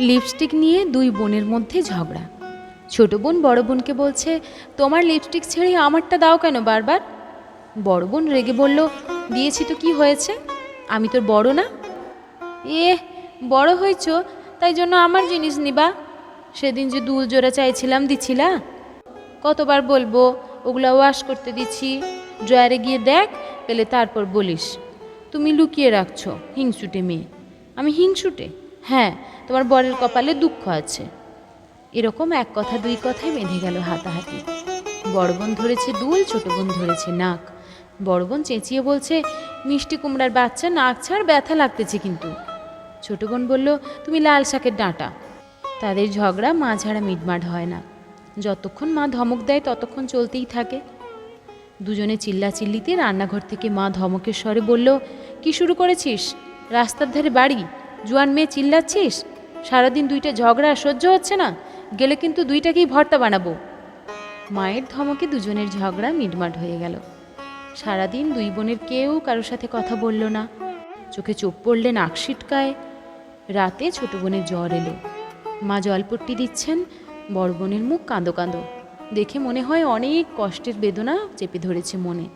Lipstick নিয়ে দুই বোনের মধ্যে ঝগড়া। ছোট বোন বড় বোনকে বলছে, তোমার লিপস্টিক ছেড়ে আমারটা দাও কেন বারবার? বড় বোন রেগে বলল, দিয়েছি তো কি হয়েছে? আমি তোর বড় না? এ বড় হয়েছ, তাই জন্য আমার জিনিস নিবা। সেদিন যে দুল জোড়া চাইছিলাম, দিছিলা? কতবার বলব ওগুলা ওয়াশ করতে দিচ্ছি ড্রয়ারে গিয়ে দেখ, পেলে তারপর বলিস। তুমি লুকিয়ে রাখছো, হিংসুটে মেয়ে। আমি হিংসুটে? হ্যাঁ তোমার বরের কপালে দুঃখ আছে। এরকম এক কথা, দুই কথায় বেঁধে গেল হাতাহাতি। বড় বোন ধরেছে দুল, ছোট বোন ধরেছে নাক। বড় বোন চেঁচিয়ে বলছে, মিষ্টি কুমড়ার বাচ্চা, নাক ছাড়, ব্যথা লাগতেছে কিন্তু। ছোট বোন বলল, তুমি লাল শাকের ডাঁটা। তাদের ঝগড়া মা ছাড়া মিটমাট হয় না। যতক্ষণ মা ধমক দেয়, ততক্ষণ চলতেই থাকে। দুজনে চিল্লাচিল্লিতে রান্নাঘর থেকে মা ধমকের স্বরে বলল, কি শুরু করেছিস? রাস্তার ধারে বাড়ি? জোয়ান মেয়ে চিল্লাচ্ছিস? সারাদিন দুইটা ঝগড়া সহ্য হচ্ছে না। গেলে কিন্তু দুইটাকেই ভর্তা বানাবো। মায়ের ধমকে দুজনের ঝগড়া মিটমাট হয়ে গেল। সারাদিন দুই বোনের কেউ কারোর সাথে কথা বলল না। চোখে চোখ পড়লে নাক সিটকায় রাতে ছোট বোনের জ্বর এলো। মা জলপট্টি দিচ্ছেন, বড় বোনের মুখ কাঁদো কাঁদো। দেখে মনে হয় অনেক কষ্টের বেদনা চেপে ধরেছে মনে।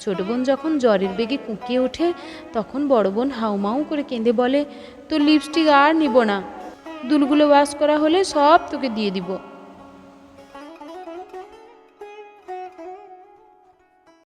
ছোট বোন যখন জ্বরের বেগে কুঁকিয়ে ওঠে, তখন বড় বোন হাউমাউ করে কেঁদে বলে, তোর লিপস্টিক আর নিব না। দুলগুলো ওয়াশ করা হলে সব তোকে দিয়ে দিব।